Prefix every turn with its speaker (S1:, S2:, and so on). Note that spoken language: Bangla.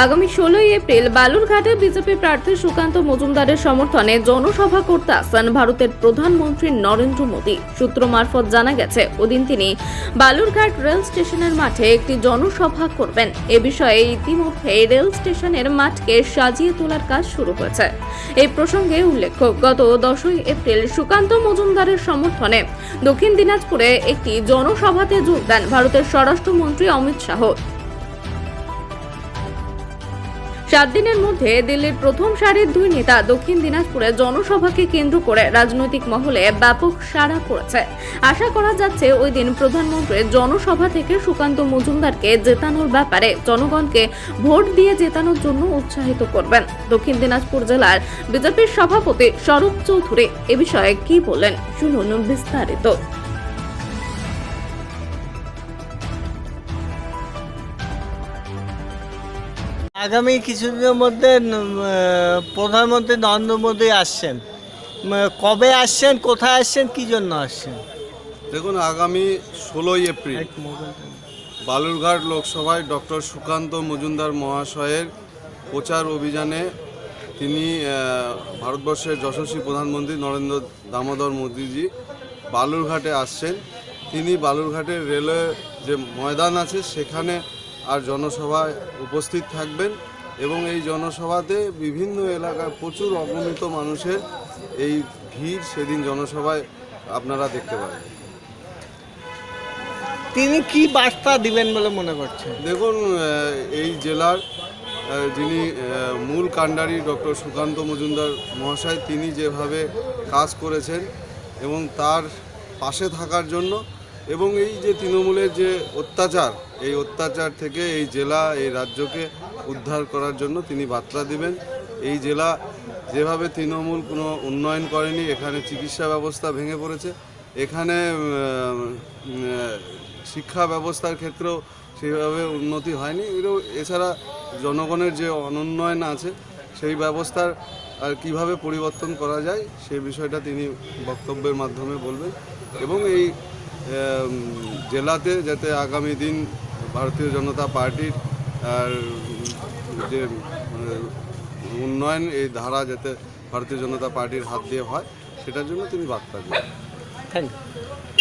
S1: আগামী ষোলোই এপ্রিল বালুরঘাটে বিজেপি প্রার্থী সুকান্ত মজুমদারের সমর্থনে জনসভা করতে আসেন ভারতের প্রধানমন্ত্রী নরেন্দ্র মোদী। সূত্র মারফত জানা গেছে, ওদিন তিনি বালুরঘাট রেল স্টেশনের মাঠে একটি জনসভা করবেন। এ বিষয়ে ইতিমধ্যে রেল স্টেশনের মাঠকে সাজিয়ে তোলার কাজ শুরু হয়েছে। এই প্রসঙ্গে উল্লেখ্য, গত দশই এপ্রিল সুকান্ত মজুমদারের সমর্থনে দক্ষিণ দিনাজপুরে একটি জনসভাতে যোগ দেন ভারতের স্বরাষ্ট্রমন্ত্রী অমিত শাহ। সাত দিনের মধ্যে দিল্লির প্রথম সারির দুই নেতা দক্ষিণ দিনাজপুরে জনসভাকে কেন্দ্র করে রাজনৈতিক মহলে ব্যাপক সাড়া পড়েছে। আশা করা যাচ্ছে ওই দিন প্রধানমন্ত্রী জনসভা থেকে সুকান্ত মজুমদারকে জেতানোর ব্যাপারে জনগণকে ভোট দিয়ে জেতানোর জন্য উৎসাহিত করবেন। দক্ষিণ দিনাজপুর জেলার বিজেপির সভাপতি শরৎ চৌধুরী এ বিষয়ে কি বলেন শুনুন বিস্তারিত।
S2: আগামী কিছুদিনের মধ্যে প্রধানমন্ত্রী নরেন্দ্র মোদী আসছেন। কবে আসছেন কোথায় আসছেন কি জন্য আসছেন?
S3: দেখুন আগামী ষোলোই এপ্রিল বালুরঘাট লোকসভায় ডক্টর সুকান্ত মজুমদার মহাশয়ের প্রচার অভিযানে তিনি ভারতবর্ষের যশস্বী প্রধানমন্ত্রী নরেন্দ্র দামোদর মোদীজি বালুরঘাটে আসছেন। তিনি বালুরঘাটের রেলওয়ে যে ময়দান আছে সেখানে আর জনসভায় উপস্থিত থাকবেন এবং এই জনসভাতে বিভিন্ন এলাকার প্রচুর অগণিত মানুষের এই ভিড় সেদিন জনসভায় আপনারা দেখতে পাবেন।
S2: তিনি কি বার্তা দিবেন বলে মনে করছেন?
S3: দেখুন এই জেলার যিনি মূল কাণ্ডারি ডক্টর সুকান্ত মজুমদার মহাশয় তিনি যেভাবে কাজ করেছেন এবং তার পাশে থাকার জন্য এবং এই যে তৃণমূলের যে অত্যাচার, এই অত্যাচার থেকে এই জেলা, এই রাজ্যকে উদ্ধার করার জন্য তিনি বার্তা দিবেন। এই জেলা যেভাবে তৃণমূল কোনো উন্নয়ন করেনি, এখানে চিকিৎসা ব্যবস্থা ভেঙে পড়েছে। এখানে শিক্ষা ব্যবস্থার ক্ষেত্রেও সেইভাবে উন্নতি হয়নি। এরও এছাড়া জনগণের যে অনুন্নয়ন আছে, সেই ব্যবস্থার আর কীভাবে পরিবর্তন করা যায় সেই বিষয়টা তিনি বক্তব্যের মাধ্যমে বলবেন। এবং এই জেলাতে যাতে আগামী দিন ভারতীয় জনতা পার্টির আর যে উন্নয়ন, এই ধারা যাতে ভারতীয় জনতা পার্টির হাত দিয়ে হয়, সেটার জন্য তিনি বার্তা দেন
S2: থ্যাংক ইউ